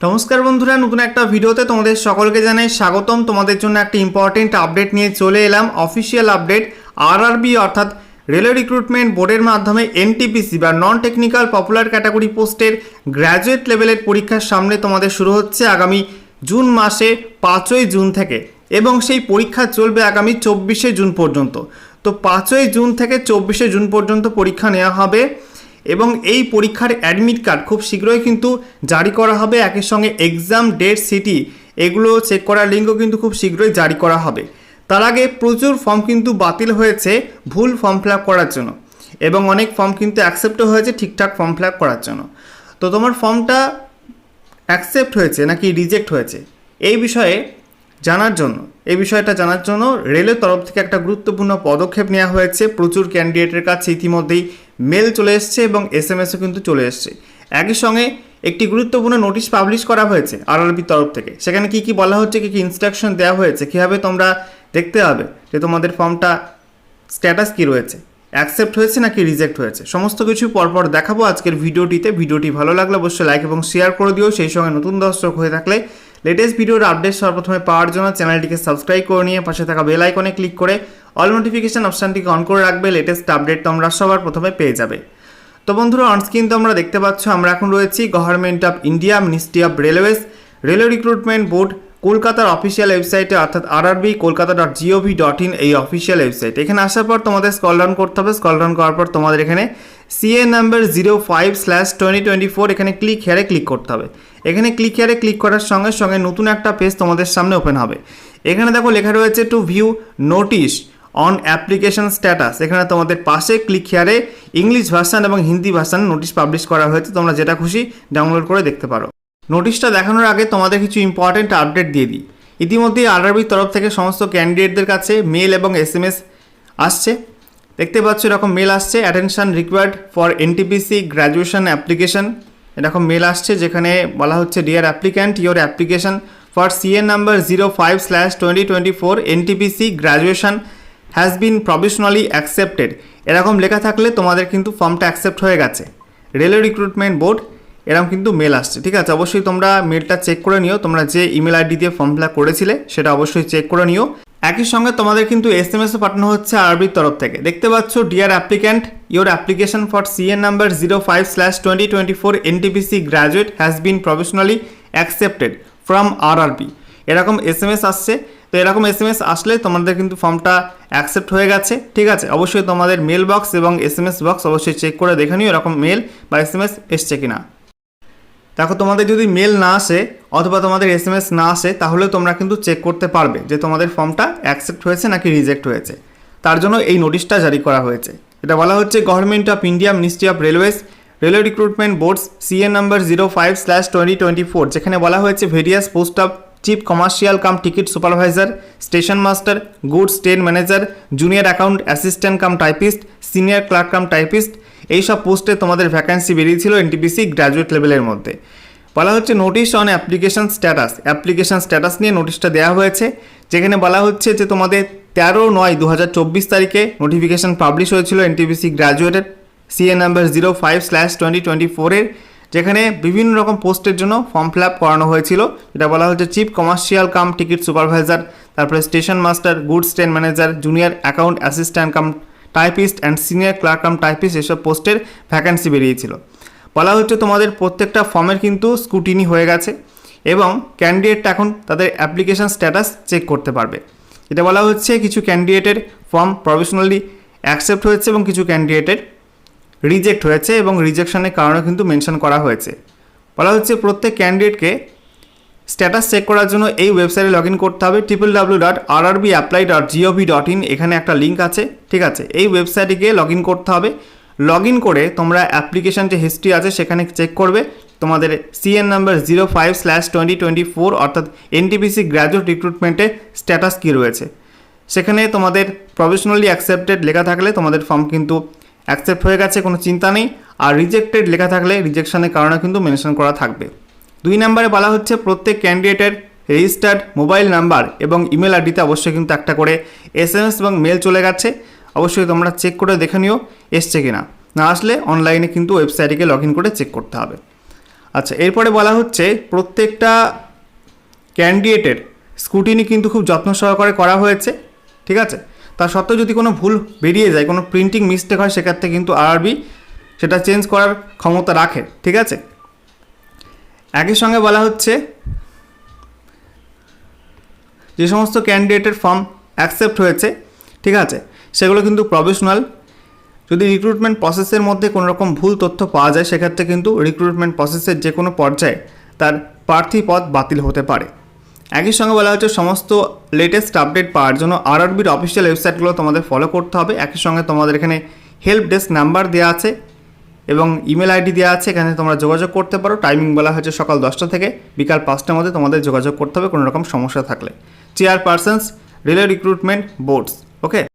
নমস্কার বন্ধুরা, নতুন একটা ভিডিওতে তোমাদের সকলকে জানাই স্বাগতম। তোমাদের জন্য একটা ইম্পর্টেন্ট আপডেট নিয়ে চলে এলাম। অফিসিয়াল আপডেট আরআরবি অর্থাৎ রেলওয়ে রিক্রুটমেন্ট বোর্ডের মাধ্যমে এনটিপিসি বা নন টেকনিক্যাল পপুলার ক্যাটাগরি পোস্টের গ্র্যাজুয়েট লেভেলের পরীক্ষার সামনে তোমাদের শুরু হচ্ছে আগামী জুন মাসে পাঁচই জুন থেকে এবং সেই পরীক্ষা চলবে আগামী চব্বিশে জুন পর্যন্ত। তো পাঁচই জুন থেকে চব্বিশে জুন পর্যন্ত পরীক্ষা নেওয়া হবে। এবং এই পরীক্ষার অ্যাডমিট কার্ড খুব শীঘ্রই কিন্তু জারি করা হবে। একের সঙ্গে এক্সাম ডেট সিটি এগুলো চেক করার লিঙ্কও কিন্তু খুব শীঘ্রই জারি করা হবে। তার আগে প্রচুর ফর্ম কিন্তু বাতিল হয়েছে ভুল ফর্ম ফিল করার জন্য এবং অনেক ফর্ম কিন্তু অ্যাকসেপ্টও হয়েছে ঠিকঠাক ফর্ম ফিল করার জন্য। তো তোমার ফর্মটা অ্যাকসেপ্ট হয়েছে নাকি রিজেক্ট হয়েছে? এই বিষয়ে জানার জন্য, এই বিষয়টা জানার জন্য রেলের তরফ থেকে একটা গুরুত্বপূর্ণ পদক্ষেপ নেওয়া হয়েছে। প্রচুর ক্যান্ডিডেটের কাছে ইতিমধ্যেই মেল চলে এসছে এবং এস এম এসও কিন্তু চলে এসছে। একই সঙ্গে একটি গুরুত্বপূর্ণ নোটিশ পাবলিশ করা হয়েছে আরআরবির তরফ থেকে। সেখানে কি কি বলা হচ্ছে, কী কী ইনস্ট্রাকশন দেওয়া হয়েছে, কীভাবে তোমরা দেখতে হবে যে তোমাদের ফর্মটা স্ট্যাটাস কী রয়েছে? অ্যাকসেপ্ট হয়েছে নাকি রিজেক্ট হয়েছে? সমস্ত কিছু পরপর দেখাবো আজকের ভিডিওটিতে। ভিডিওটি ভালো লাগলে অবশ্যই লাইক এবং শেয়ার করে দিও। সেই সঙ্গে নতুন দর্শক হয়ে থাকলে লেটেস্ট ভিডিওর আপডেট সর্বপ্রথমে পাওয়ার জন্য চ্যানেলটিকে সাবস্ক্রাইব করে নিয়ে পাশে থাকা বেল আইকনে ক্লিক করে অল নোটিফিকেশন অপশানটিকে অন করে রাখবে লেটেস্ট আপডেট তোমরা সবার প্রথমে পেয়ে যাবে। তো বন্ধুরা অনস্ক্রিন তোমরা দেখতে পাচ্ছ, আমরা এখন রয়েছি government of India ministry of railways railway recruitment board কলকাতার অফিসিয়াল ওয়েবসাইটে অর্থাৎ RRB Kolkata dot gov dot in এই অফিসিয়াল ওয়েবসাইট এখানে আসার পর তোমাদের স্কল ডাউন করতে হবে স্কল ডাউন করার পর তোমাদের এখানে CA number zero five slash twenty twenty four এখানে ক্লিক হেয়ারে ক্লিক করতে হবে। এখানে ক্লিক হেয়ারে ক্লিক করার সঙ্গে সঙ্গে নতুন একটা পেজ তোমাদের সামনে ওপেন হবে। এখানে দেখো লেখা রয়েছে to view notice on application status এখানে তোমাদের পাশে ক্লিক হেয়ারে ইংলিশ ভার্সান এবং হিন্দি ভার্সান নোটিশ পাবলিশ করা হয়েছে। তোমরা যেটা খুশি ডাউনলোড করে দেখতে পারো। নোটিশটা দেখানোর আগে তোমাদের কিছু ইম্পর্টেন্ট আপডেট দিয়ে দিই। ইতিমধ্যেই আরআরবির তরফ থেকে সমস্ত ক্যান্ডিডেটদের কাছে মেল এবং এস এম এস আসছে। দেখতে পাচ্ছ এরকম মেল আসছে। Attention required for NTPC graduation application এরকম মেল আসছে যেখানে বলা হচ্ছে dear applicant your application for CA number zero five slash twenty twenty four NTPC graduation has been provisionally accepted এরকম লেখা থাকলে তোমাদের কিন্তু ফর্মটা অ্যাকসেপ্ট হয়ে গেছে। রেলওয়ে রিক্রুটমেন্ট বোর্ড এরকম কিন্তু মেল আসছে। ঠিক আছে, অবশ্যই তোমরা মেলটা চেক করে নিও। তোমরা যে ইমেল আইডি দিয়ে ফর্ম ফিল করেছিলে, সেটা অবশ্যই চেক করে নিও। একই সঙ্গে তোমাদের কিন্তু এস এম এসও পাঠানো হচ্ছে আরবির তরফ থেকে। দেখতে পাচ্ছ dear applicant your application for CEN number zero five slash twenty twenty four NTPC graduate has been professionally accepted from RRB এরকম এস এম এস আসছে। তো এরকম এস এম এস আসলে তোমাদের কিন্তু ফর্মটা অ্যাকসেপ্ট হয়ে গেছে, ঠিক আছে? অবশ্যই তোমাদের মেল বক্স এবং এস এম এস বক্স অবশ্যই চেক করে দেখে নিও এরকম মেল বা এস এম এস এসছে কিনা। দেখো, তোমাদের যদি মেল না আসে অথবা তোমাদের এস এম এস না আসে তাহলে তোমরা কিন্তু চেক করতে পারবে যে তোমাদের ফর্মটা অ্যাকসেপ্ট হয়েছে নাকি রিজেক্ট হয়েছে। তার জন্য এই নোটিশটা জারি করা হয়েছে। এটা বলা হচ্ছে government of India ministry of railways railway recruitment boards CA number zero five slash twenty twenty four যেখানে বলা হয়েছে various post of chief commercial cum ticket supervisor station master goods train manager junior account assistant cum typist senior clerk cum typist এইসব পোস্টে তোমাদের vacancy বেরিয়েছিল NTPC graduate লেভেলের মধ্যে। বলা হচ্ছে notice on application status application status নিয়ে নোটিশটা দেওয়া হয়েছে। যেখানে বলা হচ্ছে যে তোমাদের তেরো নয় দু তারিখে নোটিফিকেশন পাবলিশ হয়েছিল NTPC গ্র্যাজুয়েটের CA number zero five slash twenty twenty ফোরের যেখানে বিভিন্ন রকম পোস্টের জন্য ফর্ম ফিল করানো হয়েছিল। এটা বলা হচ্ছে chief commercial cum ticket supervisor, তারপরে station master, goods train manager, junior account assistant cum typist and senior clerk cum typist এসব পোস্টের ভ্যাকান্সি বেরিয়েছিল। বলা হচ্ছে তোমাদের প্রত্যেকটা ফর্মের কিন্তু স্কুটিনি হয়ে গেছে এবং ক্যান্ডিডেটটা এখন তাদের অ্যাপ্লিকেশন স্ট্যাটাস চেক করতে পারবে। এটা বলা হচ্ছে কিছু ক্যান্ডিডেটের ফর্ম প্রফেশনালি অ্যাকসেপ্ট হয়েছে এবং কিছু ক্যান্ডিডেটের রিজেক্ট হয়েছে এবং রিজেকশনের কারণে কিন্তু মেনশন করা হয়েছে। বলা হচ্ছে প্রত্যেক ক্যান্ডিডেটকে স্ট্যাটাস চেক করার জন্য এই ওয়েবসাইটে লগ ইন করতে হবে triple W dot R RB apply dot gov dot in এখানে একটা লিঙ্ক আছে, ঠিক আছে? এই ওয়েবসাইটে গিয়ে লগ ইন করতে হবে। লগ ইন করে তোমরা অ্যাপ্লিকেশান যে হিস্ট্রি আছে সেখানে চেক করবে। তোমাদের CEN number zero five slash twenty twenty four অর্থাৎ এনটিপিসি গ্র্যাজুয়েট রিক্রুটমেন্টে স্ট্যাটাস কী রয়েছে? সেখানে তোমাদের প্রফেশনালি অ্যাকসেপ্টেড লেখা থাকলে তোমাদের ফর্ম কিন্তু অ্যাকসেপ্ট হয়ে গেছে, কোনো চিন্তা নেই। আর রিজেক্টেড লেখা থাকলে রিজেকশনের কারণে কিন্তু মেনশন করা থাকবে। দুই নম্বরে বলা হচ্ছে, প্রত্যেক ক্যান্ডিডেটের রেজিস্টার্ড মোবাইল নাম্বার এবং ইমেল আইডিতে অবশ্যই কিন্তু একটা করে এস এম এস এবং মেল চলে গেছে। অবশ্যই তোমরা চেক করে দেখে নিও, এসছে কিনা। না আসলে অনলাইনে কিন্তু ওয়েবসাইটে লগ ইন করে চেক করতে হবে। আচ্ছা এরপরে বলা হচ্ছে, প্রত্যেকটা ক্যান্ডিডেটের স্কুটিনি কিন্তু খুব যত্ন সহকারে করা হয়েছে। ঠিক আছে? তা সত্ত্বেও যদি কোনো ভুল বেরিয়ে যায়, কোনো প্রিন্টিং মিস্টেক হয়, সেক্ষেত্রে কিন্তু আরআরবি সেটা চেঞ্জ করার ক্ষমতা রাখে, ঠিক আছে? একই সঙ্গে বলা হচ্ছে যে সমস্ত ক্যান্ডিডেটের ফর্ম অ্যাকসেপ্ট হয়েছে, ঠিক আছে? সেগুলো কিন্তু প্রফেশনাল যদি রিক্রুটমেন্ট প্রসেসের মধ্যে কোনো রকম ভুল তথ্য পাওয়া যায়, সেক্ষেত্রে কিন্তু রিক্রুটমেন্ট প্রসেসের যে কোনো পর্যায়ে তার প্রার্থী পদ বাতিল হতে পারে। একই সঙ্গে বলা হচ্ছে সমস্ত লেটেস্ট আপডেট পাওয়ার জন্য আর আরবির অফিসিয়াল ওয়েবসাইটগুলো তোমাদের ফলো করতে হবে। একই সঙ্গে তোমাদের এখানে হেল্প ডেস্ক নাম্বার দেওয়া আছে এবং ইমেল আইডি দেওয়া আছে, এখানে তোমরা যোগাযোগ করতে পারো। টাইমিং বলা হয়েছে সকাল দশটা থেকে বিকাল পাঁচটার মধ্যে তোমাদের যোগাযোগ করতে হবে, কোনো রকম সমস্যা থাকলে। Chairpersons railway recruitment boards okay